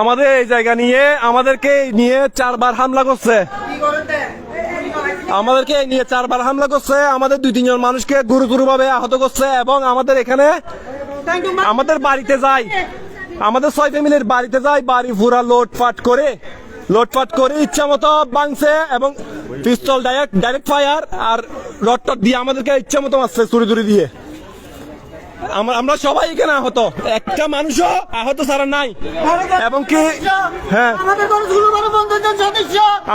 আমাদের এই জায়গা নিয়ে, আমাদেরকে নিয়ে চারবার হামলা করছে। আমাদেরকে নিয়ে চারবার হামলা করছে, আমাদের দুই তিনজন মানুষকে গুরুতর ভাবে আহত করছে এবং আমাদের এখানে আমাদের বাড়িতে যাই, আমাদের ছয় ফ্যামিলির বাড়িতে যাই, বাড়ি পুরা লোটপাট করে লোটপাট করে ইচ্ছা মতো বাংছে এবং পিস্তল ডাইরেক্ট ডাইরেক্ট ফায়ার আর রড টড দিয়ে আমাদেরকে ইচ্ছা মতো মারছে চুরি চুরি দিয়ে। আমরা সবাই এখানে আহত। একটা মানুষও আহত ছাড়া নাই। এবং কি হ্যাঁ।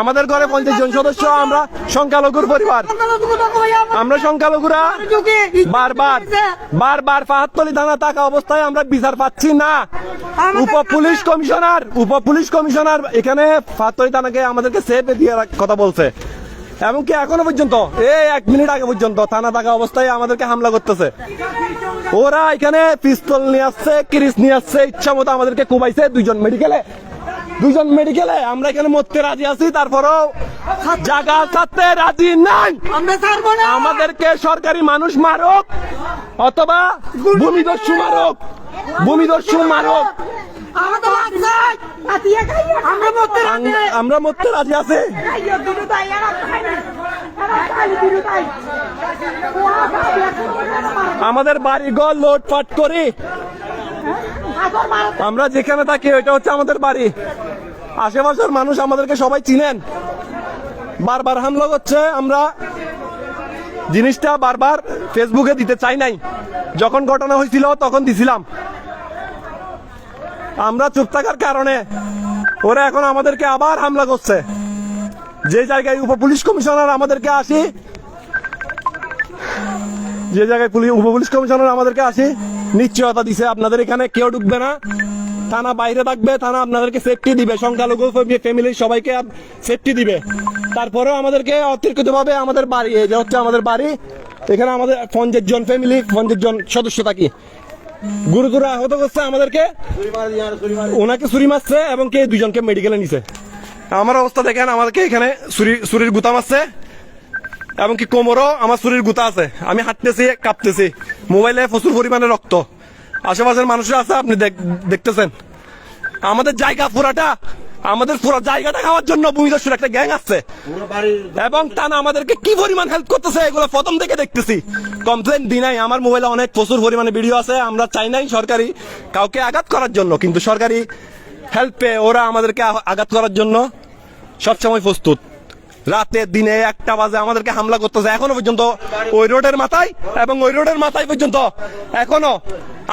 আমাদের ঘরে পঞ্চাশ জন সদস্য, আমরা সংখ্যালঘুর পরিবার। আমার সংখ্যালঘুরা বারবার বারবার পাহাড়তলি থানা থাকা অবস্থায় আমরা বিচার পাচ্ছি না। উপ পুলিশ কমিশনার উপ পুলিশ কমিশনার এখানে পাহাড়তলি থানাকে আমাদেরকে সেফ দিয়ে কথা বলছে। এমনকি এখনও পর্যন্ত এই এক মিনিট আগে পর্যন্ত থানা থাকা অবস্থায় আমাদেরকে হামলা করতেছে। ওরা এখানে পিস্তল নিয়ে আসছে ক্রিস নিয়ে আসছে ইচ্ছা মতো আমাদেরকে কুবাইছে। দুইজন মেডিকেলে দুজন মেডিকেলে আমরা এখানে মরতে রাজি আছি তারপরেও জায়গা ছাড়তে রাজি নাই। আমাদেরকে সরকারি মানুষ মারক অথবা ভূমিদস্যু মারক ভূমিদস্যু মারক। আমরা মরতে রাজি আছে। আমাদের বাড়ি ঘর লোটপাট করি। আমরা যেখানে থাকি ওইটা হচ্ছে আমাদের বাড়ি। আশেপাশের মানুষ আমাদেরকে সবাই চিনেন। বারবার হামলা করছে আমরা জিনিসটা বারবার ফেসবুকে দিতে চাই নাই। যখন ঘটনা হয়েছিল তখন দিছিলাম। আমরা চুপ থাকার কারণে ওরা এখন আমাদেরকে আবার হামলা করছে। যে জায়গায় উপ পুলিশ কমিশনার আমাদেরকে আসি, যে জায়গায় পুলিশ উপ পুলিশ কমিশনার আমাদেরকে আসি, নিশ্চয়তা দিছে। আপনাদের এখানে কেউ ঢুকবে না। থানা বাইরে থাকবে, থানা আপনাদেরকে সেফটি দিবে। সংখ্যালঘু ফ্যামিলির সবাইকে সেফটি দিবে। তারপরেও আমাদেরকে অতিরিক্ত ভাবে আমাদের বাড়ি যে হচ্ছে আমাদের বাড়ি, এখানে আমাদের পঞ্চাশ জন ফ্যামিলি পঞ্চাশ জন সদস্য থাকি। গুরুতর আহত করছে আমাদেরকে। ওনাকে ছুরি মারছে এবং কে দুজনকে মেডিকেলে নিছে। আমার অবস্থা দেখেন, আমাদেরকে এখানে ছুরি, ছুরির গুতা মারছে এবং কি কোমরও আমার শরীর গুতা আছে। আমি হাঁটতেছি, কাঁপতেছি। মোবাইলে প্রচুর পরিমাণে রক্ত। আশেপাশের মানুষরা আছে, আপনি দেখ- দেখতেছেন। আমাদের জায়গা পুরাটা আমাদের পুরো জায়গাটা খাওয়ার জন্য ভূমিদস্যুর একটা গ্যাং আছে। এবং টানা আমাদেরকে কি পরিমাণ হেল্প করতেছে এগুলো প্রথম থেকে দেখতেছি। কমপ্লেন দি নাই আমার মোবাইলে অনেক প্রচুর পরিমাণে ভিডিও আছে আমরা চাই নাই সরকারি কাউকে আঘাত করার জন্য কিন্তু সরকারি হেল্পে ওরা আমাদেরকে আঘাত করার জন্য সবসময় প্রস্তুত। রাতে দিনে একটা বাজে আমাদেরকে হামলা করতেছে এখনও পর্যন্ত ওই রোডের মাথায় এবং ওই রোডের মাথায় পর্যন্ত এখনও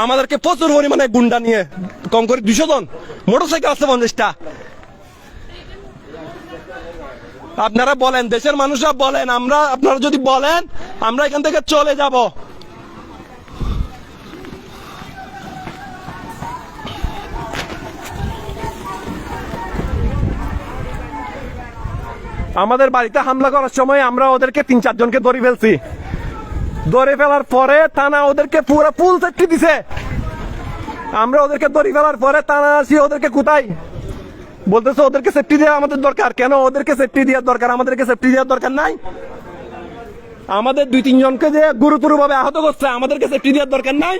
আমাদেরকে প্রচুর পরিমাণে গুন্ডা নিয়ে কম করে দুশো জন মোটরসাইকেল আছে পঞ্চাশটা। আপনারা বলেন, দেশের মানুষরা বলেন, আমরা, আপনারা যদি বলেন, আমরা এখান থেকে চলে যাব। আমাদের বাড়িতে হামলা করার সময় আমরা ওদেরকে তিন, চারজনকে ধরে ফেলছি। ধরে ফেলার পরে থানা ওদেরকে পুরো ফুল সেফটি দিছে। আমরা ওদেরকে ধরে ফেলার পরে থানা আসি, ওদেরকে কোথায়? বলতেছে, ওদেরকে সেফটি দেওয়া আমাদের দরকার। কেন? ওদেরকে সেফটি দেওয়ার দরকার। আমাদেরকে সেফটি দেওয়ার দরকার নাই। আমাদের দুই তিনজনকে যে গুরুতর ভাবে আহত করছে, আমাদেরকে সেফটি দেওয়ার দরকার নাই।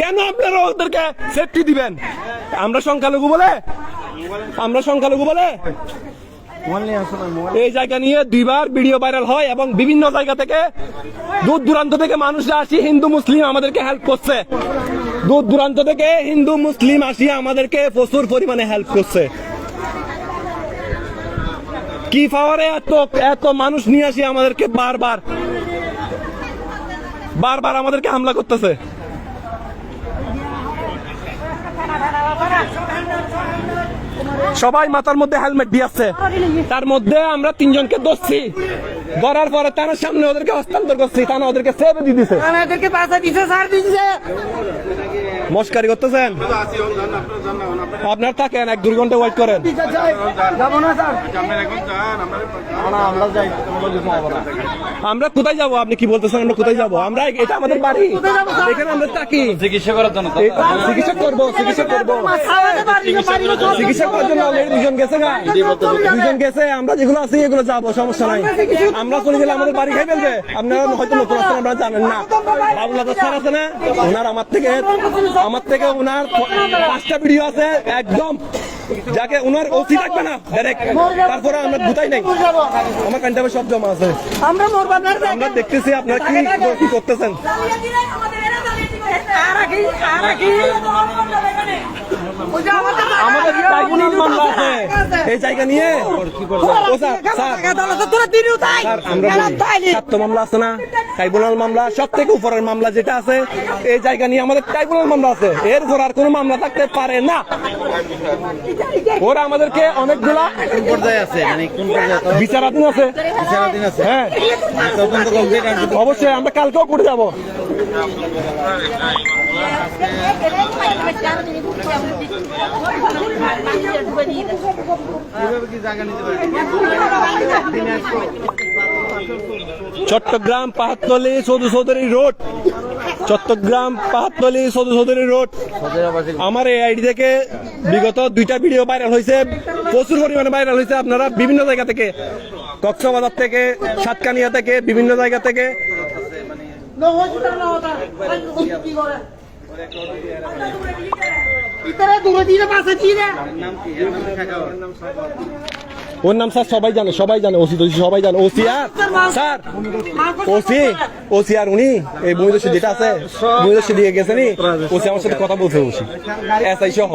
কেন আপনারা ওদেরকে সেফটি দিবেন? আমরা সংখ্যালঘু বলে? আমরা সংখ্যালঘু বলে? এই জায়গা নিয়ে দুইবার ভিডিও ভাইরাল হয় এবং বিভিন্ন জায়গা থেকে দূর দূরান্ত থেকে মানুষরা আসি, হিন্দু, মুসলিম আমাদেরকে হেল্প করছে। দূর দূরান্ত থেকে হিন্দু, মুসলিম আসি, আমাদেরকে প্রচুর পরিমাণে হেল্প করছে। কি পাওয়ারে এত এত মানুষ নিয়ে আসি আমাদেরকে বারবার? বারবার আমাদেরকে হামলা করতেছে। সবাই মাথার মধ্যে হেলমেট দিয়েছে তার মধ্যে আমরা তিনজনকে ধরছি। ধরার পরে তার সামনে ওদেরকে হস্তান্তর করছি, তারা ওদেরকে সেবে দিয়ে দিছে। আমাদেরকে পাশা দিছে সার দিছে। মস্কারি করতেছেন? আপনার থাকেন এক দুই ঘণ্টা ওয়েট করেন। আমরা কোথায় যাব? আপনি কি বলতেছেন আমরা কোথায় যাব? আমরা এটা আমাদের বাড়ি। এখানে আমরা থাকি। চিকিৎসা করার জন্য চিকিৎসা করব চিকিৎসা করব। চিকিৎসা করার জন্য অলরেডি দুজন গেছে না দুজন গেছে আমরা যেগুলো আছি এগুলো যাব সমস্যা নাই। আমরা চলে গেলে আমাদের বাড়ি খাই ফেলবে। আপনারা হয়তো নতুন আসছেন আপনারা জানেন না। স্যার আছে না? ওনার আমার থেকে আমার থেকে ওনার পাঁচটা ভিডিও আছে একদম। যাকে ওনার ওসি লাগবে না ডাইরেক্ট তারপরে আমরা গুতাই নাই। আমার কান্টাবে সব জমা আছে। আমরা মরবার না আমরা দেখতেছি আপনারা কি কি করতেছেন। আমাদের আমাদের ট্রাইব্যুনাল মামলা আছে। এই জায়গা নিয়ে? স্বার্থ মামলা আছে না? ট্রাইব্যুনাল মামলা সব থেকে উপরের মামলা যেটা আছে এই জায়গা নিয়ে আমাদের ট্রাইব্যুনাল মামলা আছে। এর উপর আর কোনো মামলা থাকতে পারে না। ওরা আমাদেরকে অনেকগুলা আছে মানে বিচারাধীন আছে। হ্যাঁ। অবশ্যই, আমরা কালকেও করে যাব। চট্টগ্রাম পাহাড়তলি সদু চৌধুরী রোড। চট্টগ্রাম পাহাড়তলি সদু চৌধুরী রোড। আমার এই আইডি থেকে বিগত দুইটা ভিডিও ভাইরাল হয়েছে, প্রচুর পরিমাণে ভাইরাল হয়েছে। আপনারা বিভিন্ন জায়গা থেকে, কক্সবাজার থেকে, সাতকানিয়া থেকে, বিভিন্ন জায়গা থেকে। দূরে দিয়ে পাশে দিয়ে। ওর নাম স্যার সবাই জানে সবাই জানে ওসি তো সবাই জানে। ওসি আর? স্যার? ওসি? ওসি আর উনি? এই ভূমিদস্যু যেটা আছে ভূমিদস্যু দিয়ে গেছে নি ওসি আমার সাথে কথা বলছে ওসি। এস আই সহ